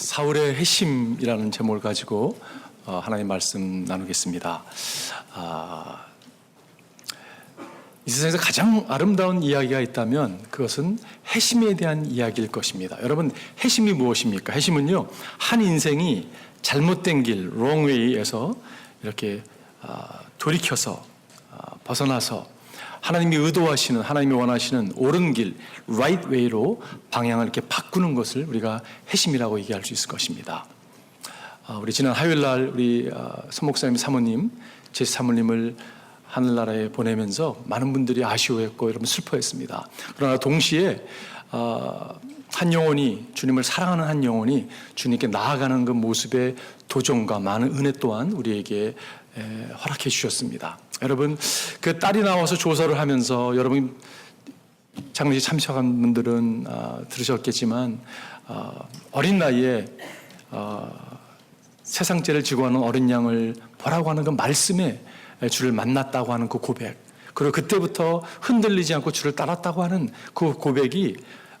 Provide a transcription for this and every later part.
사울의 회심이라는 제목을 가지고 어, 하나님 말씀 나누겠습니다. 아, 이 세상에서 가장 아름다운 이야기가 있다면 그것은 회심에 대한 이야기일 것입니다. 여러분 회심이 무엇입니까? 회심은요 한 인생이 잘못된 길 롱웨이에서 이렇게 아, 돌이켜서 아, 벗어나서 하나님이 의도하시는 하나님이 원하시는 옳은 길 right way로 방향을 이렇게 바꾸는 것을 우리가 회심이라고 얘기할 수 있을 것입니다. 아, 우리 지난 화요일 날 우리 아, 선목사님 사모님 제 사모님을 하늘나라에 보내면서 많은 분들이 아쉬워했고 여러분 슬퍼했습니다. 그러나 동시에 아, 한 영혼이 주님을 사랑하는 한 영혼이 주님께 나아가는 그 모습의 도전과 많은 은혜 또한 우리에게 에, 허락해 주셨습니다. 여러분 그 딸이 나와서 조사를 하면서 여러분 장례식 참석한 분들은 아, 들으셨겠지만 아, 어린 나이에 아, 세상죄를 지고 하는 어린 양을 보라고 하는 그 말씀에 주를 만났다고 하는 그 고백 그리고 그때부터 흔들리지 않고 주를 따랐다고 하는 그 고백이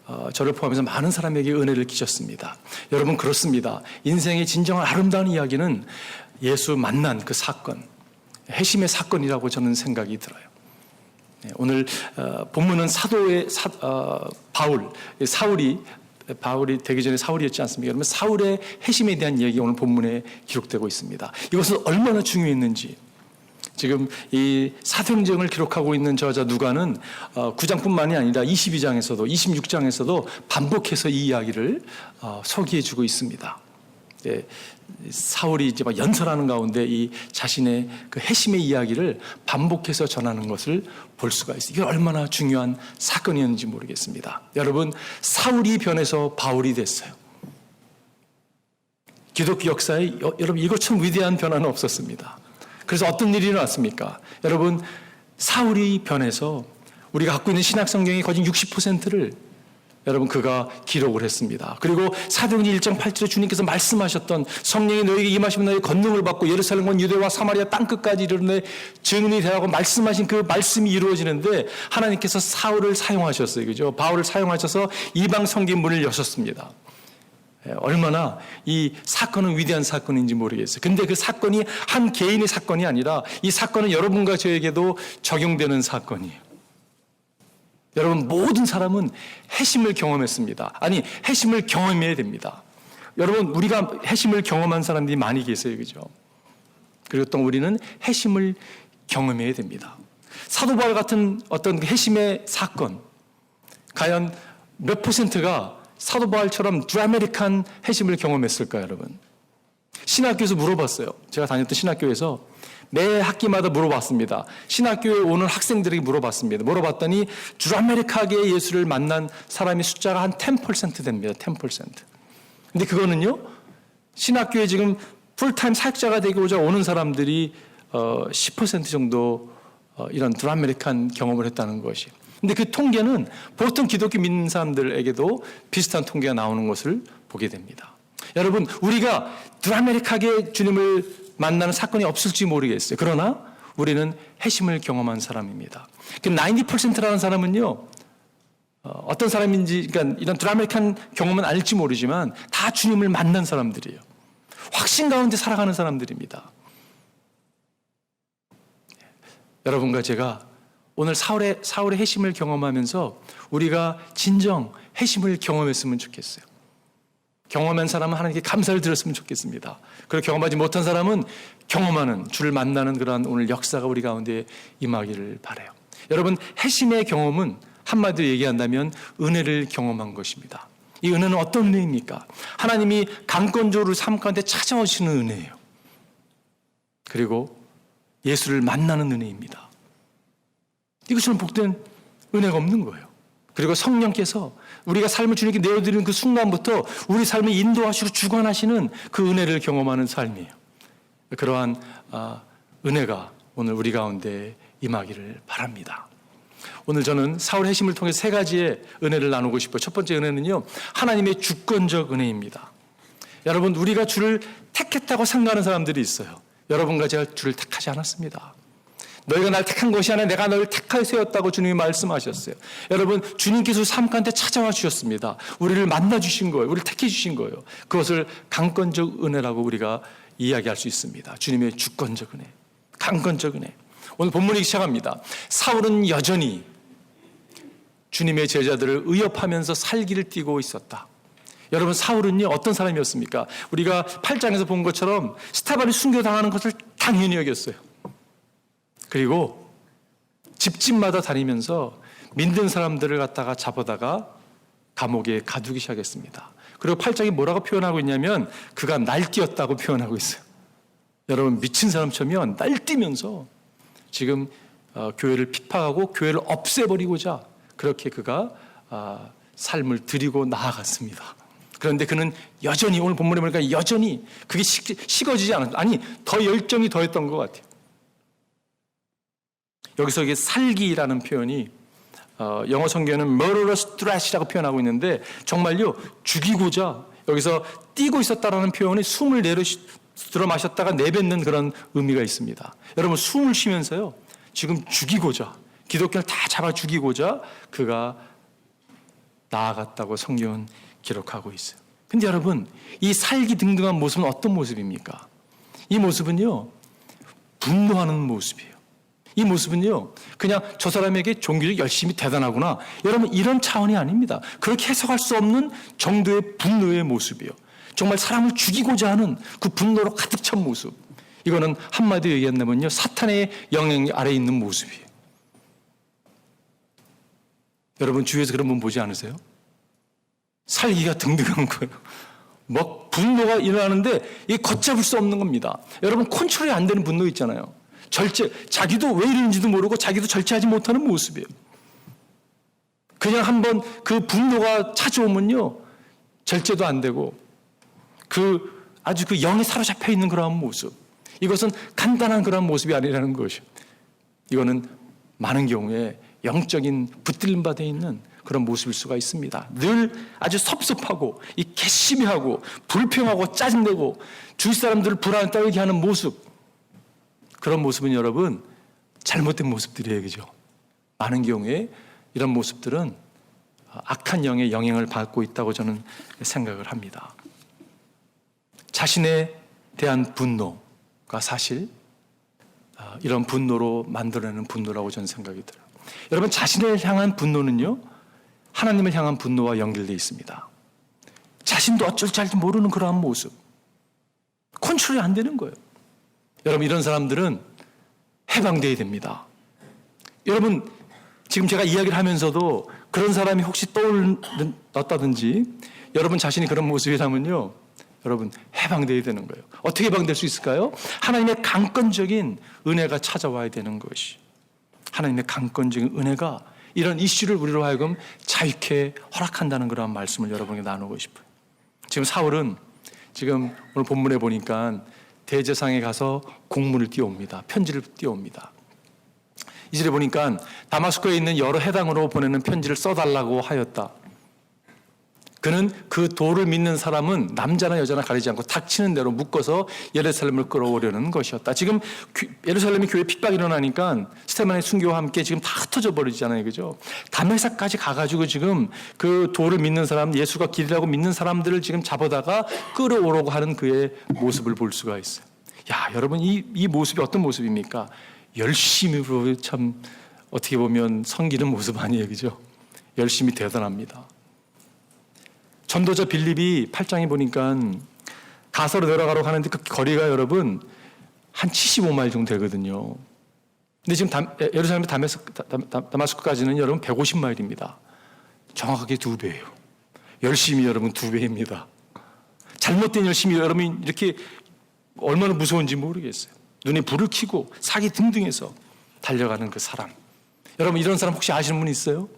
어, 저를 포함해서 많은 사람에게 은혜를 끼쳤습니다. 여러분 그렇습니다. 인생의 진정한 아름다운 이야기는 예수 만난 그 사건, 해심의 사건이라고 저는 생각이 들어요. 네, 오늘 어, 본문은 사도의 사, 어, 바울, 사울이 바울이 되기 전에 사울이었지 않습니까? 그러면 사울의 해심에 대한 이야기 오늘 본문에 기록되고 있습니다. 이것은 얼마나 중요했는지 지금 이 사도행전을 기록하고 있는 저자 누가는 어, 9장뿐만이 아니라 22장에서도 26장에서도 반복해서 이 이야기를 어, 소개해 주고 있습니다. 예, 사울이 이제 막 연설하는 가운데 이 자신의 그 해심의 이야기를 반복해서 전하는 것을 볼 수가 있어요. 이게 얼마나 중요한 사건이었는지 모르겠습니다. 여러분, 사울이 변해서 바울이 됐어요. 기독교 역사에 여, 여러분 이것처럼 위대한 변화는 없었습니다. 그래서 어떤 일이 일어났습니까? 여러분, 사울이 변해서 우리가 갖고 있는 신약 성경의 거진 60%를 여러분 그가 기록을 했습니다. 그리고 사도행전 1장 8절에 주님께서 말씀하셨던 성령이 너에게 임하시면 너의 권능을 받고 예루살렘과 유대와 사마리아 땅 끝까지 이르는 증인이 되라고 말씀하신 그 말씀이 이루어지는데 하나님께서 사울을 사용하셨어요. 그죠? 바울을 사용하셔서 이방 성긴 문을 여셨습니다. 예, 얼마나 이 사건은 위대한 사건인지 모르겠어요. 근데 그 사건이 한 개인의 사건이 아니라 이 사건은 여러분과 저에게도 적용되는 사건이에요. 여러분 모든 사람은 해심을 경험했습니다. 아니 해심을 경험해야 됩니다. 여러분 우리가 해심을 경험한 사람들이 많이 계세요, 그죠? 그리고 또 우리는 해심을 경험해야 됩니다. 사도 바울 같은 어떤 해심의 사건, 과연 몇 퍼센트가 사도 바울처럼 드라메릭한 해심을 경험했을까요, 여러분? 신학교에서 물어봤어요. 제가 다녔던 신학교에서 매 학기마다 물어봤습니다. 신학교에 오는 학생들에게 물어봤습니다. 물어봤더니 드라메릭하게 예수를 만난 사람의 숫자가 한 10% 됩니다. 10%. 근데 그거는요, 신학교에 지금 풀타임 사역자가 되고자 오는 사람들이 어, 10% 정도 어, 이런 드라메릭한 경험을 했다는 것이. 근데 그 통계는 보통 기독교 믿는 사람들에게도 비슷한 통계가 나오는 것을 보게 됩니다. 여러분, 우리가 드라메릭하게 주님을 만나는 사건이 없을지 모르겠어요. 그러나 우리는 해심을 경험한 사람입니다. 그 90%라는 사람은요, 어, 어떤 사람인지, 그러니까 이런 드라마틱한 경험은 아닐지 모르지만 다 주님을 만난 사람들이에요. 확신 가운데 살아가는 사람들입니다. 여러분과 제가 오늘 사울의, 사울의 해심을 경험하면서 우리가 진정 해심을 경험했으면 좋겠어요. 경험한 사람은 하나님께 감사를 드렸으면 좋겠습니다. 그리고 경험하지 못한 사람은 경험하는 주를 만나는 그러한 오늘 역사가 우리 가운데 임하기를 바래요. 여러분 해심의 경험은 한마디로 얘기한다면 은혜를 경험한 것입니다. 이 은혜는 어떤 은혜입니까? 하나님이 강권적으로 삶 가운데 찾아오시는 은혜예요. 그리고 예수를 만나는 은혜입니다. 이것처럼 복된 은혜가 없는 거예요. 그리고 성령께서 우리가 삶을 주님께 내어드리는 그 순간부터 우리 삶을 인도하시고 주관하시는 그 은혜를 경험하는 삶이에요. 그러한 아, 은혜가 오늘 우리 가운데 임하기를 바랍니다. 오늘 저는 사울 해심을 통해 세 가지의 은혜를 나누고 싶어요. 첫 번째 은혜는요, 하나님의 주권적 은혜입니다. 여러분, 우리가 주를 택했다고 생각하는 사람들이 있어요. 여러분과 제가 주를 택하지 않았습니다. 너희가 날 택한 것이 아니라 내가 너를 택하여 세웠다고 주님이 말씀하셨어요. 여러분 주님께서 삶 가운데 찾아와 주셨습니다. 우리를 만나 주신 거예요. 우리를 택해 주신 거예요. 그것을 강권적 은혜라고 우리가 이야기할 수 있습니다. 주님의 주권적 은혜, 강권적 은혜. 오늘 본문이 시작합니다. 사울은 여전히 주님의 제자들을 의협하면서 살기를 띠고 있었다. 여러분 사울은요 어떤 사람이었습니까? 우리가 8장에서 본 것처럼 스테반이 순교당하는 것을 당연히 여겼어요. 그리고 집집마다 다니면서 믿는 사람들을 갖다가 잡아다가 감옥에 가두기 시작했습니다. 그리고 8장이 뭐라고 표현하고 있냐면 그가 날뛰었다고 표현하고 있어요. 여러분 미친 사람처럼 날뛰면서 지금 어, 교회를 핍박하고 교회를 없애버리고자 그렇게 그가 아, 삶을 드리고 나아갔습니다. 그런데 그는 여전히 오늘 본문에 보니까 여전히 그게 식, 식어지지 않았 아니 더 열정이 더했던 것 같아요. 여기서 이게 살기라는 표현이 어, 영어 성경에는 murderous threat이라고 표현하고 있는데 정말요 죽이고자 여기서 뛰고 있었다라는 표현이 숨을 내려 들어 마셨다가 내뱉는 그런 의미가 있습니다. 여러분 숨을 쉬면서요 지금 죽이고자 기독교를 다 잡아 죽이고자 그가 나아갔다고 성경은 기록하고 있어요. 근데 여러분 이 살기 등등한 모습은 어떤 모습입니까? 이 모습은요 분노하는 모습이에요. 이 모습은요, 그냥 저 사람에게 종교적 열심히 대단하구나. 여러분, 이런 차원이 아닙니다. 그렇게 해석할 수 없는 정도의 분노의 모습이요. 정말 사람을 죽이고자 하는 그 분노로 가득 찬 모습. 이거는 한마디로 얘기한다면요, 사탄의 영향 아래에 있는 모습이에요. 여러분, 주위에서 그런 분 보지 않으세요? 살기가 등등한 거예요. 막 분노가 일어나는데 이게 걷잡을 수 없는 겁니다. 여러분, 컨트롤이 안 되는 분노 있잖아요. 절제, 자기도 왜 이러는지도 모르고 자기도 절제하지 못하는 모습이에요. 그냥 한번 그 분노가 찾아오면요, 절제도 안 되고, 그 아주 그 영이 사로잡혀 있는 그러한 모습. 이것은 간단한 그러한 모습이 아니라는 것이요. 이거는 많은 경우에 영적인 붙들림 받아 있는 그런 모습일 수가 있습니다. 늘 아주 섭섭하고 이 괘씸하고 불평하고 짜증내고 주위 사람들을 불안에 떨게 하는 모습. 그런 모습은 여러분 잘못된 모습들이에요, 그죠? 많은 경우에 이런 모습들은 악한 영의 영향을 받고 있다고 저는 생각을 합니다. 자신에 대한 분노가 사실 아, 이런 분노로 만들어내는 분노라고 저는 생각이 들어요. 여러분 자신을 향한 분노는요 하나님을 향한 분노와 연결되어 있습니다. 자신도 어쩔 줄 모르는 그러한 모습, 컨트롤이 안 되는 거예요. 여러분 이런 사람들은 해방돼야 됩니다. 여러분 지금 제가 이야기를 하면서도 그런 사람이 혹시 떠올랐다든지 여러분 자신이 그런 모습이라면요. 여러분 해방돼야 되는 거예요. 어떻게 해방될 수 있을까요? 하나님의 강권적인 은혜가 찾아와야 되는 것이. 하나님의 강권적인 은혜가 이런 이슈를 우리로 하여금 자유케 허락한다는 그런 말씀을 여러분에게 나누고 싶어요. 지금 사울은 지금 오늘 본문에 보니까 대제상에 가서 공문을 띄웁니다. 편지를 띄웁니다. 이절에 보니까 다마스코에 있는 여러 해당으로 보내는 편지를 써달라고 하였다. 그는 그 도를 믿는 사람은 남자나 여자나 가리지 않고 닥치는 대로 묶어서 예루살렘을 끌어오려는 것이었다. 지금 예루살렘이 교회 핍박이 일어나니까 스테반의 순교와 함께 지금 다 흩어져 버리잖아요. 그죠? 담에사까지 가가지고 지금 그 도를 믿는 사람, 예수가 길이라고 믿는 사람들을 지금 잡아다가 끌어오려고 하는 그의 모습을 볼 수가 있어요. 야, 여러분, 이, 이 모습이 어떤 모습입니까? 열심히로 참 어떻게 보면 섬기는 모습 아니에요. 그죠? 열심히 대단합니다. 전도자 빌립이 8장에 보니까 가서로 내려가러 가는데 그 거리가 여러분 한 75마일 정도 되거든요. 근데 지금 다, 예루살렘 다메스, 다마스크까지는 여러분 150마일입니다. 정확하게 두 배예요. 열심히 여러분 두 배입니다. 잘못된 열심히 여러분 이렇게 얼마나 무서운지 모르겠어요. 눈에 불을 켜고 사기 등등해서 달려가는 그 사람. 여러분 이런 사람 혹시 아시는 분 있어요?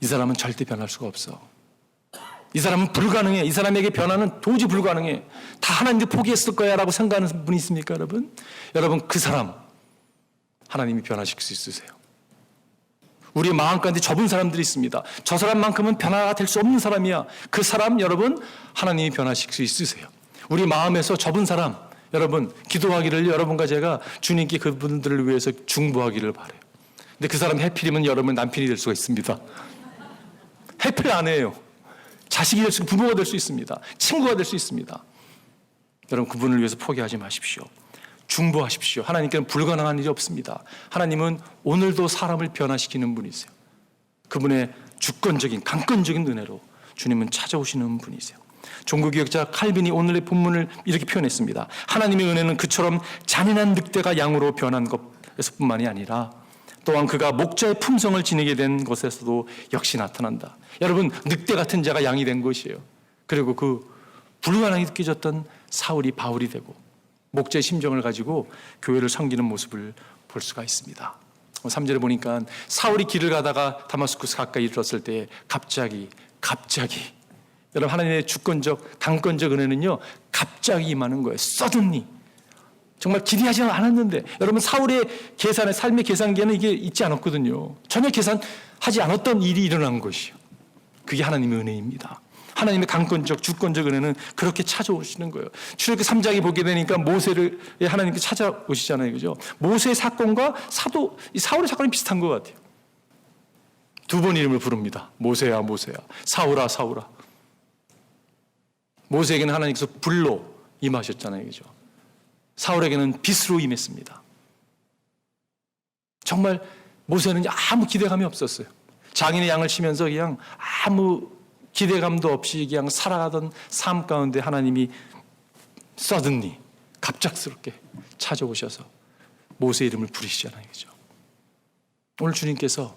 이 사람은 절대 변할 수가 없어. 이 사람은 불가능해. 이 사람에게 변화는 도저히 불가능해. 다 하나님께 포기했을 거야 라고 생각하는 분이 있습니까, 여러분? 여러분, 그 사람, 하나님이 변화시킬 수 있으세요. 우리 마음 가운데 좁은 사람들이 있습니다. 저 사람만큼은 변화가 될 수 없는 사람이야. 그 사람, 여러분, 하나님이 변화시킬 수 있으세요. 우리 마음에서 접은 사람, 여러분, 기도하기를 여러분과 제가 주님께 그분들을 위해서 중보하기를 바래요. 근데 그 사람이 해필이면 여러분 남편이 될 수가 있습니다. 해필 안 해요. 자식이 될 수, 부모가 될 수 있습니다. 친구가 될 수 있습니다. 여러분, 그분을 위해서 포기하지 마십시오. 중보하십시오. 하나님께는 불가능한 일이 없습니다. 하나님은 오늘도 사람을 변화시키는 분이세요. 그분의 주권적인, 강권적인 은혜로 주님은 찾아오시는 분이세요. 종교개혁자 칼빈이 오늘의 본문을 이렇게 표현했습니다. 하나님의 은혜는 그처럼 잔인한 늑대가 양으로 변한 것에서뿐만이 아니라 또한 그가 목자의 품성을 지니게 된 것에서도 역시 나타난다. 여러분 늑대 같은 자가 양이 된 것이에요. 그리고 그 불가능하게 느껴졌던 사울이 바울이 되고 목자의 심정을 가지고 교회를 섬기는 모습을 볼 수가 있습니다. 3절에 보니까 사울이 길을 가다가 다마스쿠스 가까이 이르렀을 때 갑자기 갑자기 여러분 하나님의 주권적 강권적 은혜는요 갑자기 임하는 거예요. 서든니 정말 기대하지 않았는데 여러분 사울의 계산에 삶의 계산기에는 이게 있지 않았거든요. 전혀 계산하지 않았던 일이 일어난 것이요. 그게 하나님의 은혜입니다. 하나님의 강권적 주권적 은혜는 그렇게 찾아오시는 거예요. 출애굽 3장에 보게 되니까 모세를 하나님께 찾아오시잖아요. 그죠? 모세의 사건과 사도 이 사울의 사건이 비슷한 것 같아요. 두 번 이름을 부릅니다. 모세야 모세야. 사울아 사울아. 모세에게는 하나님께서 불로 임하셨잖아요. 그죠? 사울에게는 빛으로 임했습니다. 정말 모세는 아무 기대감이 없었어요. 장인의 양을 치면서 그냥 아무 기대감도 없이 그냥 살아가던 삶 가운데 하나님이 서든니 갑작스럽게 찾아오셔서 모세 이름을 부르시잖아요. 그죠? 오늘 주님께서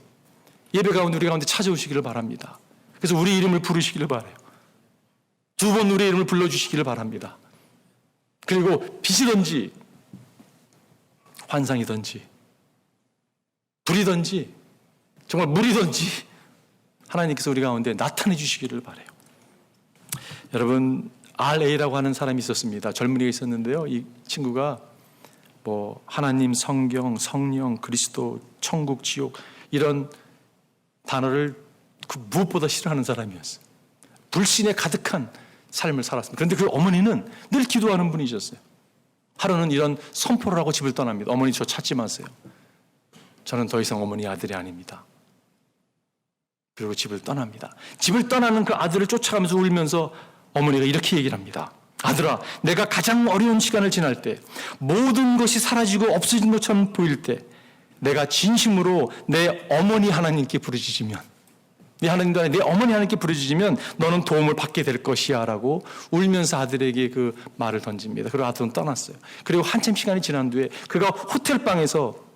예배 가운데 우리 가운데 찾아오시기를 바랍니다. 그래서 우리 이름을 부르시기를 바래요. 두 번 우리 이름을 불러주시기를 바랍니다. 그리고 빛이든지 환상이든지 불이든지 정말 물이든지 하나님께서 우리 가운데 나타내 주시기를 바래요. 여러분 RA라고 하는 사람이 있었습니다. 젊은이가 있었는데요. 이 친구가 뭐 하나님, 성경, 성령, 그리스도, 천국, 지옥 이런 단어를 그 무엇보다 싫어하는 사람이었어요. 불신에 가득한 삶을 살았습니다. 그런데 그 어머니는 늘 기도하는 분이셨어요. 하루는 이런 선포를 하고 집을 떠납니다. 어머니 저 찾지 마세요. 저는 더 이상 어머니 아들이 아닙니다. 그리고 집을 떠납니다. 집을 떠나는 그 아들을 쫓아가면서 울면서 어머니가 이렇게 얘기를 합니다. 아들아, 내가 가장 어려운 시간을 지날 때, 모든 것이 사라지고 없어진 것처럼 보일 때, 내가 진심으로 내 어머니 하나님께 부르짖으면, 네 하나님도 내 어머니 하나님께 부르짖으면 너는 도움을 받게 될 것이야 라고 울면서 아들에게 그 말을 던집니다. 그리고 아들은 떠났어요. 그리고 한참 시간이 지난 뒤에 그가 호텔방에서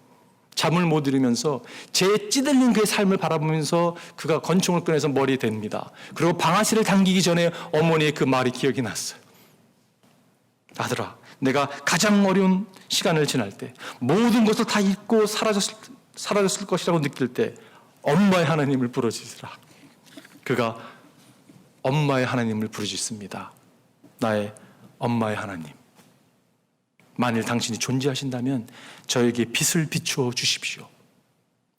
잠을 못 이루면서 제 찌들린 그의 삶을 바라보면서 그가 건총을 꺼내서 머리에 댑니다. 그리고 방아쇠를 당기기 전에 어머니의 그 말이 기억이 났어요. 아들아, 내가 가장 어려운 시간을 지날 때 모든 것을 다 잊고 사라졌을, 사라졌을 것이라고 느낄 때 엄마의 하나님을 부르짖으라. 그가 엄마의 하나님을 부르짖습니다. 나의 엄마의 하나님. 만일 당신이 존재하신다면 저에게 빛을 비추어 주십시오.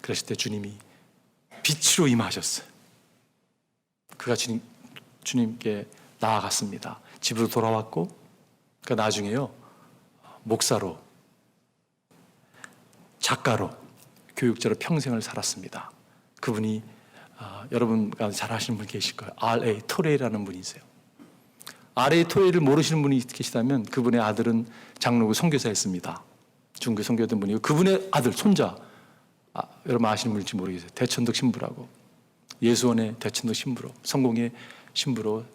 그랬을 때 주님이 빛으로 임하셨어요. 그가 주님, 주님께 나아갔습니다. 집으로 돌아왔고, 그 나중에요, 목사로, 작가로, 교육자로 평생을 살았습니다. 그분이 아, 여러분가 잘 아시는 분 계실 거예요. R.A. 토레이라는 분이세요. R.A. 토레이를 모르시는 분이 계시다면 그분의 아들은 장로교 선교사였습니다. 중교 선교했던 분이고 그분의 아들 손자 아, 여러분 아시는 분일지 모르겠어요. 대천덕 신부라고 예수원의 대천덕 신부로 성공의 신부로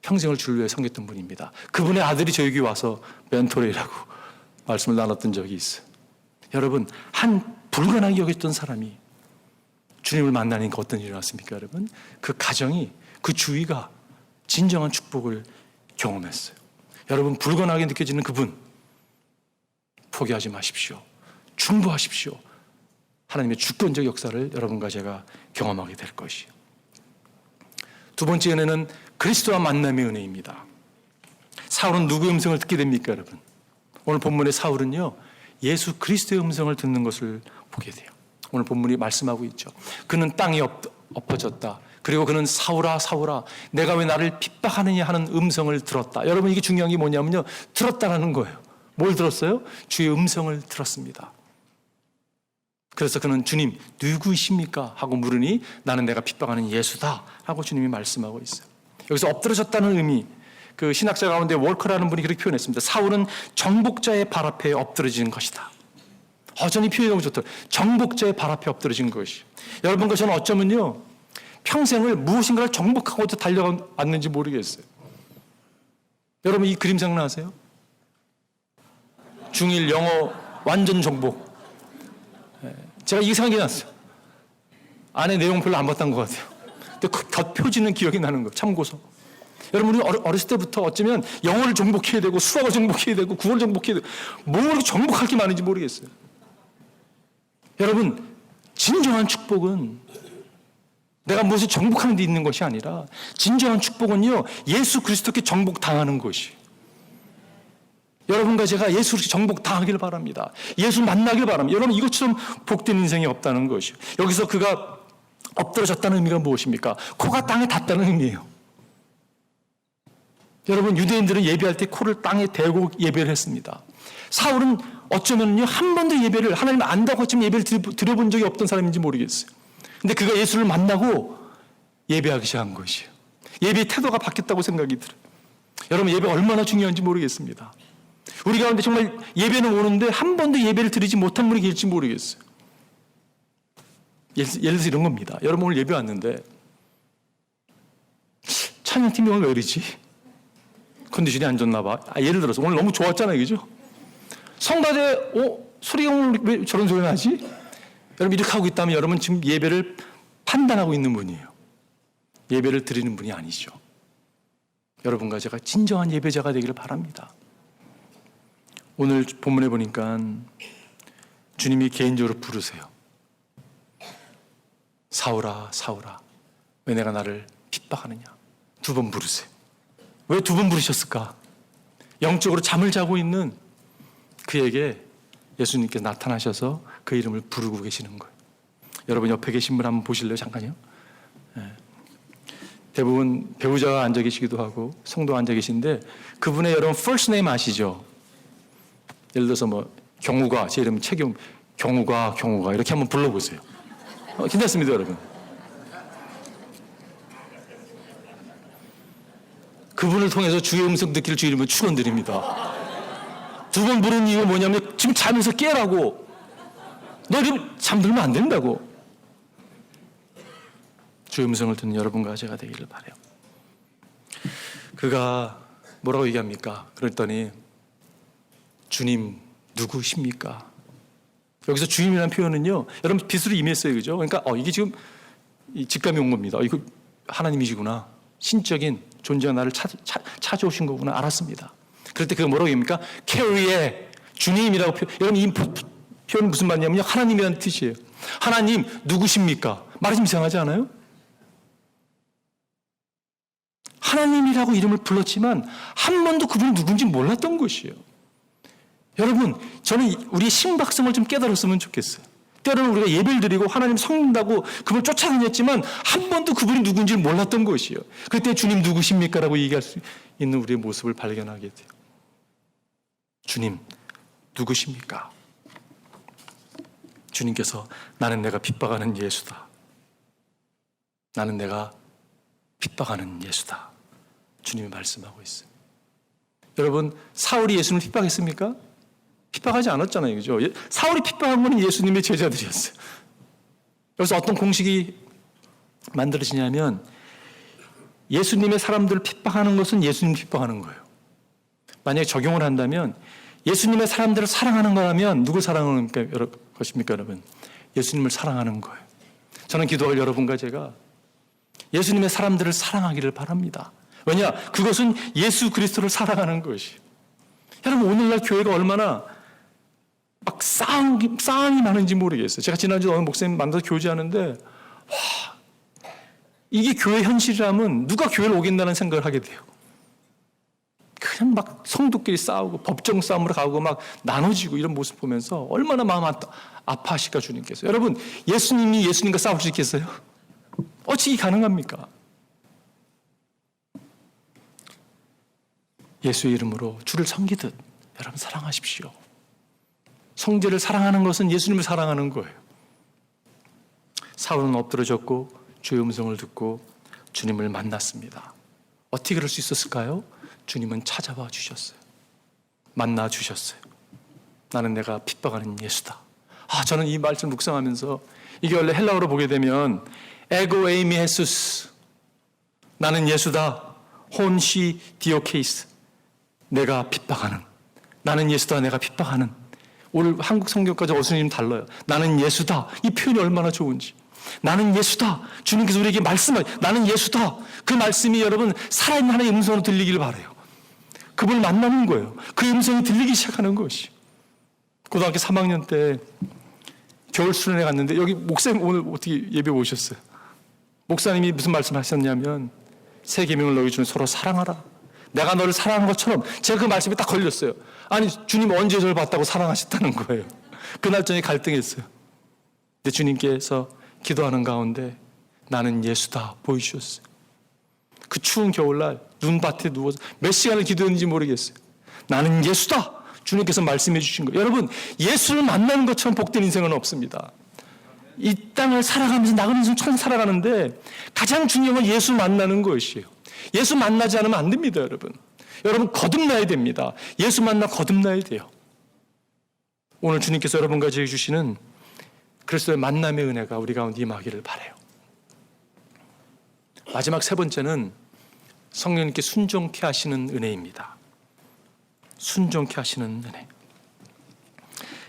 평생을 주를 위해 섬겼던 분입니다. 그분의 아들이 저에게 와서 멘토레이라고 말씀을 나눴던 적이 있어요. 여러분 한 불가능하게 여겼던 사람이 주님을 만나니까 어떤 일이 났습니까, 여러분? 그 가정이, 그 주위가 진정한 축복을 경험했어요. 여러분, 불건하게 느껴지는 그분, 포기하지 마십시오. 중보하십시오. 하나님의 주권적 역사를 여러분과 제가 경험하게 될 것이요. 두 번째 은혜는 그리스도와 만남의 은혜입니다. 사울은 누구의 음성을 듣게 됩니까, 여러분? 오늘 본문의 사울은요, 예수 그리스도의 음성을 듣는 것을 보게 돼요. 오늘 본문이 말씀하고 있죠. 그는 땅에 엎, 엎어졌다. 그리고 그는 사울아 사울아 내가 왜 나를 핍박하느냐 하는 음성을 들었다. 여러분 이게 중요한 게 뭐냐면요. 들었다라는 거예요. 뭘 들었어요? 주의 음성을 들었습니다. 그래서 그는 주님 누구이십니까? 하고 물으니 나는 내가 핍박하는 예수다 하고 주님이 말씀하고 있어요. 여기서 엎드러졌다는 의미 그 신학자 가운데 월커라는 분이 그렇게 표현했습니다. 사울은 정복자의 발 앞에 엎드러지는 것이다. 어전히 표현이 너무 좋다. 정복자의 발 앞에 엎드러진 것이. 여러분과 저는 어쩌면요 평생을 무엇인가를 정복하고도 달려왔는지 모르겠어요. 여러분 이 그림 생각나세요? 중1 영어 완전 정복. 예, 제가 이게 생각이 났어요. 안에 내용 별로 안 봤던 것 같아요. 근데 그 곁표지는 기억이 나는 거예요. 참고서. 여러분, 우리 어려- 어렸을 때부터 어쩌면 영어를 정복해야 되고 수학을 정복해야 되고 국어를 정복해야 되고 뭘 이렇게 정복할 게 많은지 모르겠어요. 여러분, 진정한 축복은 내가 무엇을 정복하는 데 있는 것이 아니라 진정한 축복은요, 예수 그리스도께 정복당하는 것이. 여러분과 제가 예수 그리스도 정복당하길 바랍니다. 예수 만나길 바랍니다. 여러분, 이것처럼 복된 인생이 없다는 것이요. 여기서 그가 엎드러졌다는 의미가 무엇입니까? 코가 땅에 닿다는 의미예요. 여러분, 유대인들은 예배할 때 코를 땅에 대고 예배를 했습니다. 사울은 어쩌면요, 한 번도 예배를, 하나님 안다고 지금 예배를 드- 드려본 적이 없던 사람인지 모르겠어요. 근데 그가 예수를 만나고 예배하기 시작한 것이에요. 예배의 태도가 바뀌었다고 생각이 들어요. 여러분, 예배 얼마나 중요한지 모르겠습니다. 우리 가운데 정말 예배는 오는데 한 번도 예배를 드리지 못한 분이 계실지 모르겠어요. 예를, 예를 들어서 이런 겁니다. 여러분 오늘 예배 왔는데 찬양팀이 오늘 왜 이러지? 컨디션이 안 좋나 봐. 아, 예를 들어서 오늘 너무 좋았잖아요. 그죠? 성가대, 어? 소리가 오늘 왜 저런 소리 나지? 여러분 이렇게 하고 있다면 여러분 지금 예배를 판단하고 있는 분이에요. 예배를 드리는 분이 아니죠. 여러분과 제가 진정한 예배자가 되기를 바랍니다. 오늘 본문에 보니까 주님이 개인적으로 부르세요. 사울아, 사울아, 왜 내가 나를 핍박하느냐? 두 번 부르세요. 왜 두 번 부르셨을까? 영적으로 잠을 자고 있는 그에게 예수님께서 나타나셔서 그 이름을 부르고 계시는 거예요. 여러분 옆에 계신 분 한번 보실래요? 잠깐요. 예. 대부분 배우자가 앉아 계시기도 하고 성도 앉아 계신데 그분의 여러분 first 아시죠? 예를 들어서 뭐 경우가 제 이름 최경 경우가 경우가 이렇게 한번 불러보세요. 어, 괜찮습니다, 여러분. 그분을 통해서 주의 음성 듣기를 이름으로 축원드립니다. 두 번 부른 이유가 뭐냐면 지금 잠에서 깨라고. 너 지금 잠들면 안 된다고. 주의 음성을 듣는 여러분과 제가 되기를 바래요. 그가 뭐라고 얘기합니까? 그랬더니 주님 누구십니까? 여기서 주님이라는 표현은요, 여러분 빛으로 임했어요, 그죠? 그러니까 어 이게 지금 이 직감이 온 겁니다. 어, 이거 하나님이시구나. 신적인 존재가 나를 찾, 찾, 찾아오신 거구나 알았습니다. 그럴 때 그가 뭐라고 얘기합니까? 캐리의 주님이라고 표, 여러분 이 표- 표현은 무슨 말이냐면요, 하나님이라는 뜻이에요. 하나님 누구십니까? 말이 좀 이상하지 않아요? 하나님이라고 이름을 불렀지만 한 번도 그분이 누군지 몰랐던 것이에요. 여러분, 저는 우리 심박성을 좀 깨달았으면 좋겠어요. 때로는 우리가 예배를 드리고 하나님 성는다고 그분을 쫓아다녔지만 한 번도 그분이 누군지를 몰랐던 것이에요. 그때 주님 누구십니까? 라고 얘기할 수 있는 우리의 모습을 발견하게 돼요. 주님, 누구십니까? 주님께서 나는 내가 핍박하는 예수다. 나는 내가 핍박하는 예수다. 주님이 말씀하고 있어요. 여러분, 사울이 예수님을 핍박했습니까? 핍박하지 않았잖아요. 그죠? 예- 사울이 핍박한 거는 예수님의 제자들이었어요. 여기서 어떤 공식이 만들어지냐면 예수님의 사람들을 핍박하는 것은 예수님 핍박하는 거예요. 만약에 적용을 한다면 예수님의 사람들을 사랑하는 거라면 누굴 사랑하는 것입니까, 여러분? 예수님을 사랑하는 거예요. 저는 기도할 여러분과 제가 예수님의 사람들을 사랑하기를 바랍니다. 왜냐? 그것은 예수 그리스도를 사랑하는 것이. 여러분 오늘날 교회가 얼마나 막 싸움이, 싸움이 많은지 모르겠어요. 제가 지난주에 어느 목사님 만나서 교제하는데 와 이게 교회 현실이라면 누가 교회를 오긴다는 생각을 하게 돼요. 그냥 막 성도끼리 싸우고 법정 싸움으로 가고 막 나눠지고 이런 모습 보면서 얼마나 마음 아- 아파하실까 주님께서. 여러분 예수님이 예수님과 싸울 수 있겠어요? 어찌 가능합니까? 예수의 이름으로 주를 섬기듯 여러분 사랑하십시오. 성제를 사랑하는 것은 예수님을 사랑하는 거예요. 사울은 엎드러졌고 주의 음성을 듣고 주님을 만났습니다. 어떻게 그럴 수 있었을까요? 주님은 찾아와 주셨어요. 만나 주셨어요. 나는 내가 핍박하는 예수다. 아, 저는 이 말씀 묵상하면서 이게 원래 헬라어로 보게 되면 에고 에이미 헤수스 나는 예수다. 혼시 디오케이스 내가 핍박하는 나는 예수다. 내가 핍박하는 오늘 한국 성경까지 어수님 달라요. 나는 예수다. 이 표현이 얼마나 좋은지. 나는 예수다. 주님께서 우리에게 말씀을 나는 예수다. 그 말씀이 여러분 살아있는 하나님의 음성으로 들리기를 바래요. 그분을 만나는 거예요. 그 음성이 들리기 시작하는 것이. 고등학교 3학년 때 겨울 수련회 갔는데 여기 목사님 오늘 어떻게 예배 오셨어요? 목사님이 무슨 말씀 하셨냐면 세 계명을 너희 중에 서로 사랑하라. 내가 너를 사랑한 것처럼 제가 그 말씀이 딱 걸렸어요. 아니 주님 언제 저를 봤다고 사랑하셨다는 거예요. 그날 저녁에 갈등했어요. 근데 주님께서 기도하는 가운데 나는 예수다 보이주셨어요. 그 추운 겨울날 눈밭에 누워서 몇 시간을 기도했는지 모르겠어요. 나는 예수다. 주님께서 말씀해 주신 거예요. 여러분, 예수를 만나는 것처럼 복된 인생은 없습니다. 이 땅을 살아가면서 나그네 인생처럼 살아가는데 가장 중요한 건 예수 만나는 것이에요. 예수 만나지 않으면 안 됩니다, 여러분. 여러분, 거듭나야 됩니다. 예수 만나 거듭나야 돼요. 오늘 주님께서 여러분과 저에게 주시는 그리스도의 만남의 은혜가 우리 가운데 임하기를 바래요. 마지막 세 번째는 성령님께 순종케 하시는 은혜입니다. 순종케 하시는 은혜.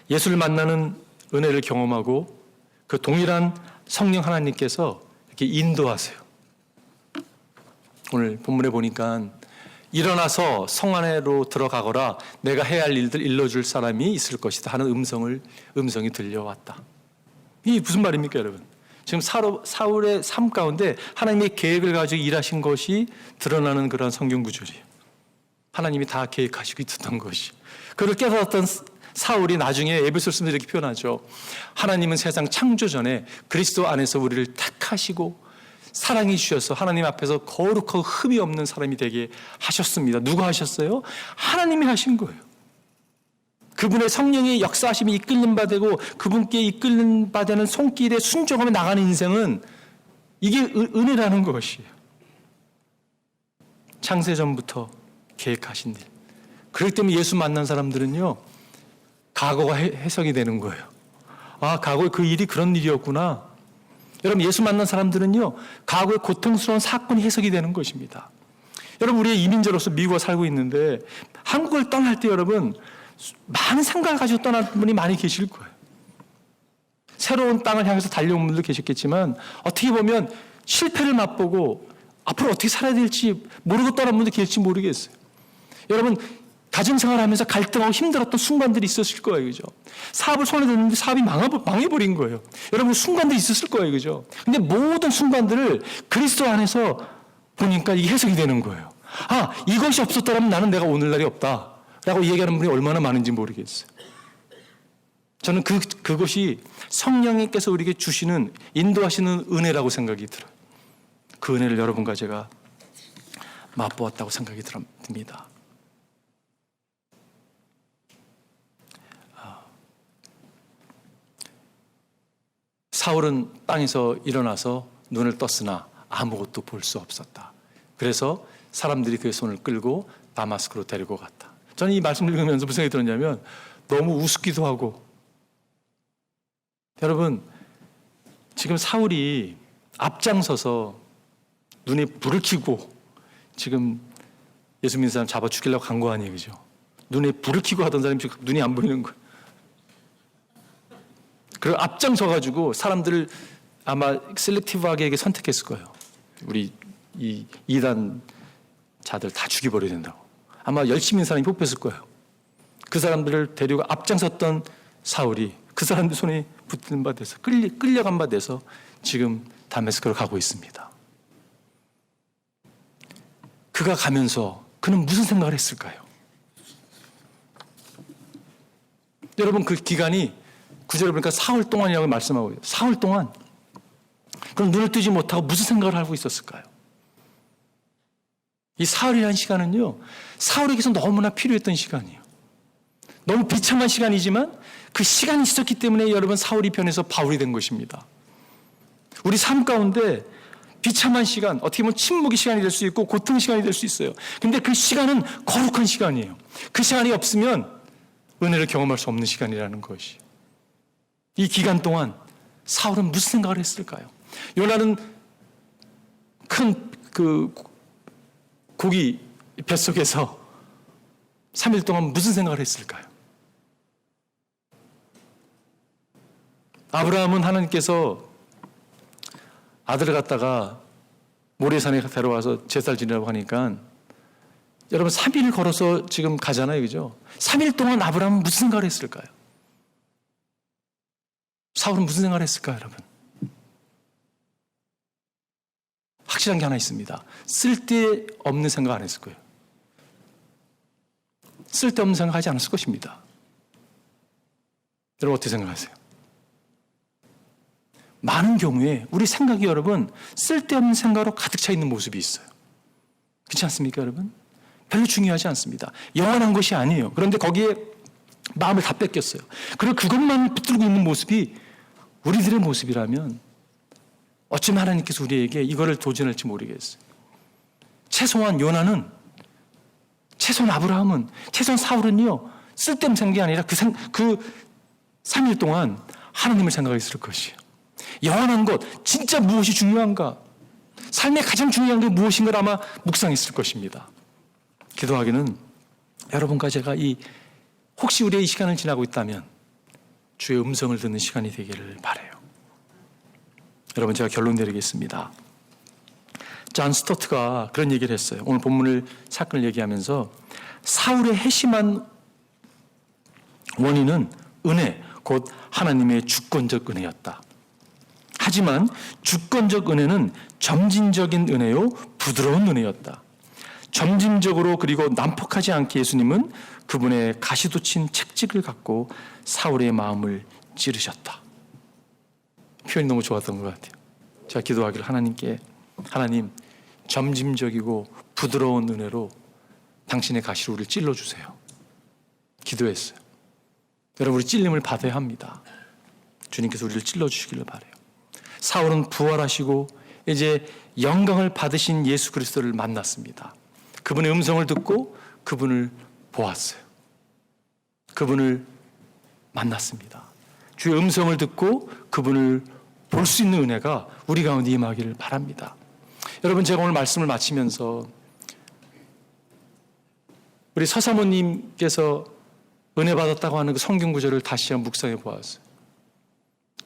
예수를 만나는 은혜를 경험하고 그 동일한 성령 하나님께서 이렇게 인도하세요. 오늘 본문에 보니까 일어나서 성 안으로 들어가거라 내가 해야 할 일들 일러줄 사람이 있을 것이다 하는 음성을 음성이 들려왔다. 이 무슨 말입니까, 여러분? 지금 사울의 삶 가운데 하나님의 계획을 가지고 일하신 것이 드러나는 그런 성경 구절이에요. 하나님이 다 계획하시고 있었던 것이. 그를 깨달았던 사울이 나중에 에베소를 쓰면서 이렇게 표현하죠. 하나님은 세상 창조 전에 그리스도 안에서 우리를 택하시고 사랑해 주셔서 하나님 앞에서 거룩하고 흠이 없는 사람이 되게 하셨습니다. 누가 하셨어요? 하나님이 하신 거예요. 그분의 성령의 역사하심이 이끌는 바 되고 그분께 이끌는 바 되는 손길에 순종하며 나가는 인생은 이게 은혜라는 것이에요. 창세 전부터 계획하신 일. 그렇기 때문에 예수 만난 사람들은요, 과거가 해석이 되는 거예요. 아, 과거에 그 일이 그런 일이었구나. 여러분, 예수 만난 사람들은요, 과거의 고통스러운 사건이 해석이 되는 것입니다. 여러분, 우리의 이민자로서 미국에 살고 있는데, 한국을 떠날 때 여러분, 많은 생각을 가지고 떠난 분이 많이 계실 거예요. 새로운 땅을 향해서 달려온 분도 계셨겠지만, 어떻게 보면 실패를 맛보고 앞으로 어떻게 살아야 될지 모르고 떠난 분도 계실지 모르겠어요. 여러분, 가정생활 하면서 갈등하고 힘들었던 순간들이 있었을 거예요. 그죠? 사업을 손에 뒀는데 사업이 망해버린 거예요. 여러분, 순간들이 있었을 거예요. 그죠? 근데 모든 순간들을 그리스도 안에서 보니까 이게 해석이 되는 거예요. 아, 이것이 없었더라면 나는 내가 오늘날이 없다. 라고 얘기하는 분이 얼마나 많은지 모르겠어요. 저는 그, 그것이 성령님께서 우리에게 주시는, 인도하시는 은혜라고 생각이 들어요. 그 은혜를 여러분과 제가 맛보았다고 생각이 듭니다. 사울은 땅에서 일어나서 눈을 떴으나 아무것도 볼 수 없었다. 그래서 사람들이 그의 손을 끌고 다마스크로 데리고 갔다. 저는 이 말씀을 읽으면서 무슨 생각이 들었냐면 너무 우습기도 하고 여러분 지금 사울이 앞장서서 눈에 불을 켜고 지금 예수 믿는 사람 잡아 죽이려고 간 거 아니에요, 그죠? 눈에 불을 켜고 하던 사람이 지금 눈이 안 보이는 거예요. 그리고 앞장서 가지고 사람들을 아마 셀렉티브하게 선택했을 거예요. 우리 이 이단 자들 다 죽여버려야 된다고. 아마 열심히 사람이 뽑혔을 거예요. 그 사람들을 데리고 앞장섰던 사울이 그 사람들 손에 붙는 바 돼서 끌려, 끌려간 바 돼서 지금 다메스크로 가고 있습니다. 그가 가면서 그는 무슨 생각을 했을까요? 여러분 그 기간이 구절을 보니까 사흘 동안이라고 말씀하고. 사흘 동안 그럼 눈을 뜨지 못하고 무슨 생각을 하고 있었을까요? 이 사흘이라는 시간은요, 사울에게서 너무나 필요했던 시간이에요. 너무 비참한 시간이지만 그 시간이 있었기 때문에 여러분 사울이 변해서 바울이 된 것입니다. 우리 삶 가운데 비참한 시간, 어떻게 보면 침묵의 시간이 될 수 있고 고통 시간이 될 수 있어요. 근데 그 시간은 거룩한 시간이에요. 그 시간이 없으면 은혜를 경험할 수 없는 시간이라는 것이. 이 기간 동안 사울은 무슨 생각을 했을까요? 요나는 큰그 고기 뱃속에서 3일 동안 무슨 생각을 했을까요? 아브라함은 하나님께서 아들을 갖다가 모래산에 데려와서 제살 지내라고 하니까 여러분 3일 걸어서 지금 가잖아요. 그죠? 3일 동안 아브라함은 무슨 생각을 했을까요? 사울은 무슨 생각을 했을까요, 여러분? 확실한 게 하나 있습니다. 쓸데없는 생각 안 했을 거예요. 쓸데없는 생각 하지 않았을 것입니다. 여러분 어떻게 생각하세요? 많은 경우에 우리 생각이 여러분 쓸데없는 생각으로 가득 차 있는 모습이 있어요. 그렇지 않습니까, 여러분? 별로 중요하지 않습니다. 영원한 것이 아니에요. 그런데 거기에 마음을 다 뺏겼어요. 그리고 그것만 붙들고 있는 모습이 우리들의 모습이라면 어쩌면 하나님께서 우리에게 이거를 도전할지 모르겠어요. 최소한 요나는 최소한 아브라함은 최소한 사울은요 쓸데없는 생각이 아니라 그, 생, 그 3일 동안 하나님을 생각했을 것이에요. 영원한 것, 진짜 무엇이 중요한가? 삶의 가장 중요한 게 무엇인가 아마 묵상했을 것입니다. 기도하기는 여러분과 제가 이 혹시 우리의 이 시간을 지나고 있다면 주의 음성을 듣는 시간이 되기를 바래요. 여러분 제가 결론 내리겠습니다. 존 스토트가 그런 얘기를 했어요. 오늘 본문을 사건을 얘기하면서 사울의 해심한 원인은 은혜, 곧 하나님의 주권적 은혜였다. 하지만 주권적 은혜는 점진적인 은혜요, 부드러운 은혜였다. 점진적으로 그리고 난폭하지 않게 예수님은 그분의 가시돋친 책직을 갖고 사울의 마음을 찌르셨다. 표현이 너무 좋았던 것 같아요. 제가 기도하기를 하나님께 하나님 점진적이고 부드러운 은혜로 당신의 가시로 우리를 찔러주세요. 기도했어요. 여러분 우리 찔림을 받아야 합니다. 주님께서 우리를 찔러주시기를 바래요. 사울은 부활하시고 이제 영광을 받으신 예수 그리스도를 만났습니다. 그분의 음성을 듣고 그분을 보았어요. 그분을 만났습니다. 주의 음성을 듣고 그분을 볼 수 있는 은혜가 우리 가운데 임하기를 바랍니다. 여러분 제가 오늘 말씀을 마치면서 우리 서사모님께서 은혜 받았다고 하는 그 성경 구절을 다시 한번 묵상해 보았어요.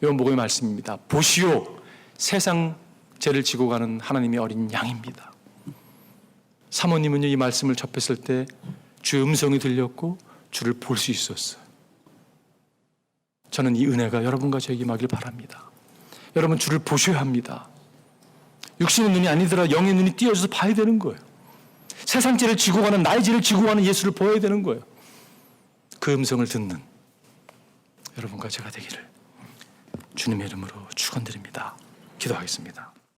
요한복음의 말씀입니다. 보시오 세상 죄를 지고 가는 하나님의 어린 양입니다. 사모님은요 이 말씀을 접했을 때 주의 음성이 들렸고 주를 볼 수 있었어요. 저는 이 은혜가 여러분과 저에게 임하길 바랍니다. 여러분 주를 보셔야 합니다. 육신의 눈이 아니더라 영의 눈이 띄어져서 봐야 되는 거예요. 세상 죄를 지고 가는 나의 죄를 지고 가는 예수를 보아야 되는 거예요. 그 음성을 듣는 여러분과 제가 되기를 주님의 이름으로 축원드립니다. 기도하겠습니다.